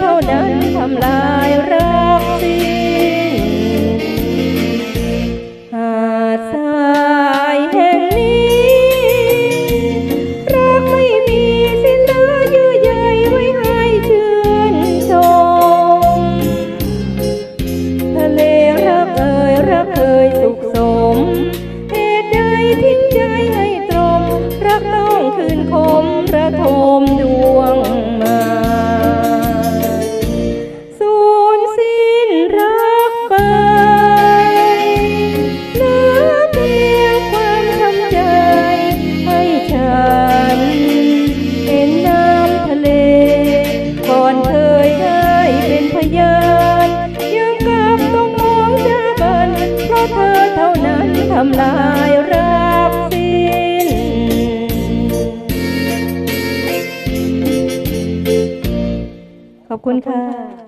เท่านั้นทำลายรักสิ้นหาดทรายแห่งนี้ รักไม่มีสิ้นเหลือเยื่อใยไว้ให้ชื่นชม ทะเลรักเอ่ยรักเอ่ยสุขสมเหตุใดทิ้งใจให้ตรมรักต้องคืนคมระทม ขอบคุณค่ะ